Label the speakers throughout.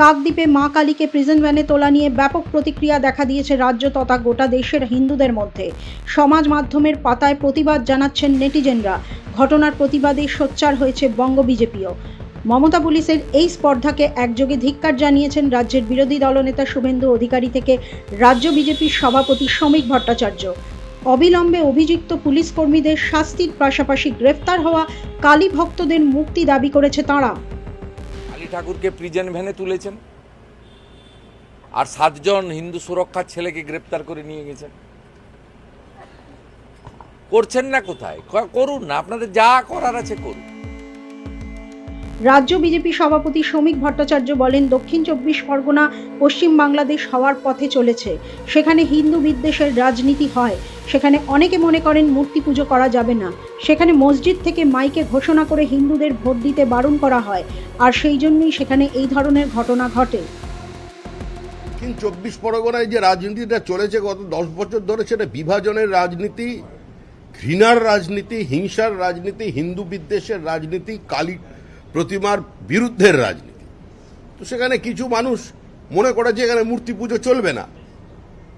Speaker 1: কাকদ্বীপে মা কালীকে প্রিজন ভ্যানে তোলা নিয়ে ব্যাপক প্রতিক্রিয়া দেখা দিয়েছে রাজ্য তথা গোটা দেশের হিন্দুদের মধ্যে। সমাজ মাধ্যমের পাতায় প্রতিবাদ জানাচ্ছেন নেটিজেনরা। ঘটনার প্রতিবাদে সোচ্চার হয়েছে বঙ্গ বিজেপিও। মমতা পুলিশের এই স্পর্ধাকে একযোগে ধিক্কার জানিয়েছেন রাজ্যের বিরোধী দলনেতা শুভেন্দু অধিকারী থেকে রাজ্য বিজেপির সভাপতি শ্রমিক ভট্টাচার্য। অবিলম্বে অভিযুক্ত পুলিশ কর্মীদের শাস্তির পাশাপাশি গ্রেফতার হওয়া কালী ভক্তদের মুক্তি দাবি করেছে তাঁরা।
Speaker 2: ঠাকুরকে প্রিজন ভ্যানে তুলেছেন। আর সাতজন হিন্দু সুরক্ষার ছেলেকে গ্রেপ্তার করে নিয়ে গেছেন। করছেন না কোথায়? করুন না, আপনাদের যা করার আছে করুন।
Speaker 1: রাজ্য বিজেপি সভাপতি শ্রমিক ভট্টাচার্য বলেন, দক্ষিণ চব্বিশ পরগনা পশ্চিম বাংলাদেশ হওয়ার পথে চলেছে। সেখানে হিন্দু বিদ্বেষের রাজনীতি হয়। সেখানে অনেকে মনে করেন মূর্তি পুজো করা যাবে না। সেখানে মসজিদ থেকে মাইকে ঘোষণা করে হিন্দুদের ভোট দিতে বারণ করা হয়। আর সেই জন্যই সেখানে এই ধরনের ঘটনা ঘটে।
Speaker 3: দক্ষিণ চব্বিশ পরগনায় যে রাজনীতিটা চলেছে গত দশ বছর ধরে, সেটা বিভাজনের রাজনীতি, ঘৃণার রাজনীতি, হিংসার রাজনীতি, হিন্দু বিদ্বেষের রাজনীতি, কালী প্রতিমার বিরুদ্ধের রাজনীতি। তো সেখানে কিছু মানুষ মনে করে যে এখানে মূর্তি পুজো চলবে না।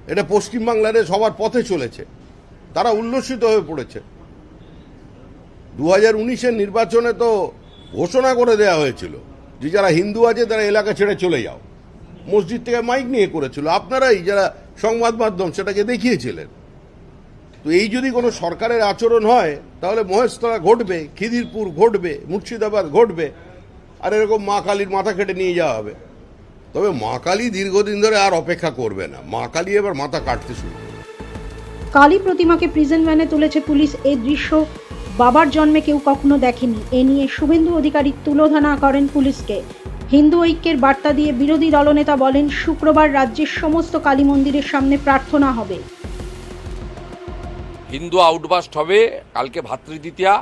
Speaker 3: এটা পশ্চিমবাংলার সবার পথে চলেছে। তারা উল্লসিত হয়ে পড়েছে। দু হাজার নির্বাচনে তো ঘোষণা করে দেওয়া হয়েছিল যে যারা হিন্দু আছে তারা এলাকা ছেড়ে চলে যাও। মসজিদ থেকে মাইক নিয়ে করেছিল। আপনারাই যারা সংবাদ মাধ্যম সেটাকে দেখিয়েছিলেন। তো এই যদি কোনো সরকারের আচরণ হয়, তাহলে মহেশতলা ঘটবে, খিদিরপুর ঘটবে, মুর্শিদাবাদ ঘটবে, আর এরকম মা কালীর মাথা কেটে নিয়ে যাওয়া হবে। তবে মা কালী দীর্ঘদিন ধরে আর অপেক্ষা করবে না। মা কালী এবার মাথা কাটতে শুরু।
Speaker 1: কালী প্রতিমাকে প্রিজন ভ্যানে তুলেছে পুলিশ। এই দৃশ্য বাবার জন্মে কেউ কখনো দেখেনি। এ নিয়ে শুভেন্দু অধিকারী তুলোধনা করেন পুলিশকে। হিন্দু ঐক্যের বার্তা দিয়ে বিরোধী দলনেতা বলেন, শুক্রবার রাজ্যের সমস্ত কালী মন্দিরের সামনে প্রার্থনা হবে।
Speaker 2: হিন্দু আউটবাস্ট হবে, কালকে ভাতৃদ্বিতীয়া।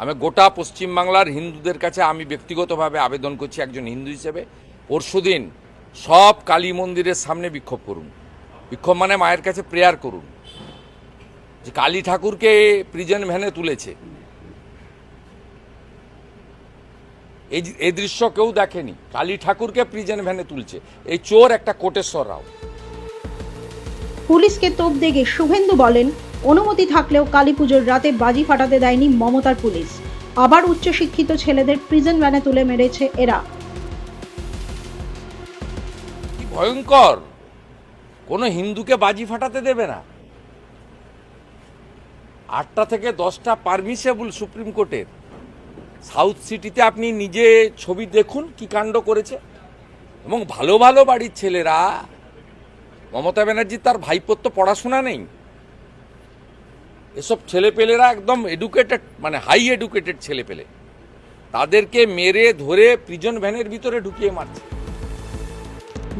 Speaker 2: আমি গোটা পশ্চিমবাংলার হিন্দুদের কাছে আমি ব্যক্তিগতভাবে আবেদন করছি একজন হিন্দু হিসেবে। পরশুদিন সব কালী মন্দিরের সামনে বিক্ষোভ করুন। বিক্ষোভ মানে মায়ের কাছে প্রেয়ার করুন। যে কালী ঠাকুরকে প্রিজন ভ্যানে তুলেছে। এই এই দৃশ্য কেউ দেখেনি। কালী ঠাকুরকে প্রিজন ভ্যানে তুলছে। এই চোর একটা কোটেশ্বর রাও।
Speaker 1: পুলিশকে তোপ দেগে শুভেন্দু বলেন অনুমতি থাকলেও কালী পুজোর রাতে বাজি ফাটাতে দেয়নি মমতার পুলিশ। আবার উচ্চশিক্ষিত ছেলেদের প্রিজন ভ্যানে তুলে মেরেছে এরা।
Speaker 2: ভয়ঙ্কর! কোনো হিন্দুকে বাজি ফাটাতে দেবে না। আটটা থেকে দশটা পারমিসেবল সুপ্রিম কোর্টের। সাউথ সিটিতে আপনি নিজে ছবি দেখুন কি কাণ্ড করেছে। এবং ভালো ভালো বাড়ির ছেলেরা, মমতা ব্যানার্জি তার ভাইপোর তো পড়াশোনা নেই। এসব ছেলেপেলেরা একদম এডুকেটেড মানে হাই এডুকেটেড ছেলেপেলে। তাদেরকে মেরে ধরে প্রিজন ভ্যানের ভিতরে ঢুকিয়ে মারছে।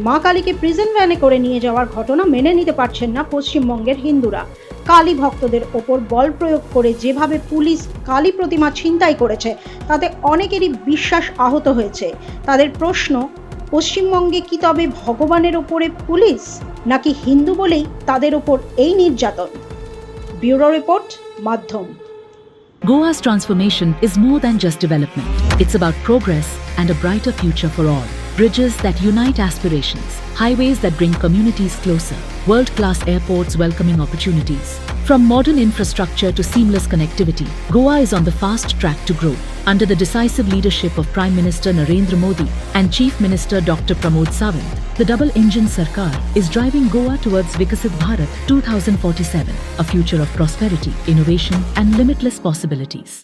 Speaker 1: মা কালীকে প্রিজন ভ্যানে করে নিয়ে যাওয়ার ঘটনা মেনে নিতে পারছেন না পশ্চিমবঙ্গের হিন্দুরা। কালী ভক্তদের ওপর বল প্রয়োগ করে যেভাবে পুলিশ কালী প্রতিমা ছিনতাই করেছে, তাতে অনেকেরই বিশ্বাস আহত হয়েছে। তাদের প্রশ্ন, পশ্চিমবঙ্গে কি তবে ভগবানের ওপরে পুলিশ নাকি হিন্দু বলেই তাদের ওপর এই নির্যাতন? ব্যুরো রিপোর্ট মাধ্যম
Speaker 4: Goa's transformation is more than just development. It's about progress and a brighter future for all. Bridges that unite aspirations, highways that bring communities closer, world class airports welcoming opportunities. From modern infrastructure to seamless connectivity, Goa is on the fast track to grow. Under the decisive leadership of Prime Minister Narendra Modi and Chief Minister Dr. Pramod Sawant, the double engine Sarkar is driving Goa towards Vikasit Bharat 2047, a future of prosperity, innovation, and limitless possibilities.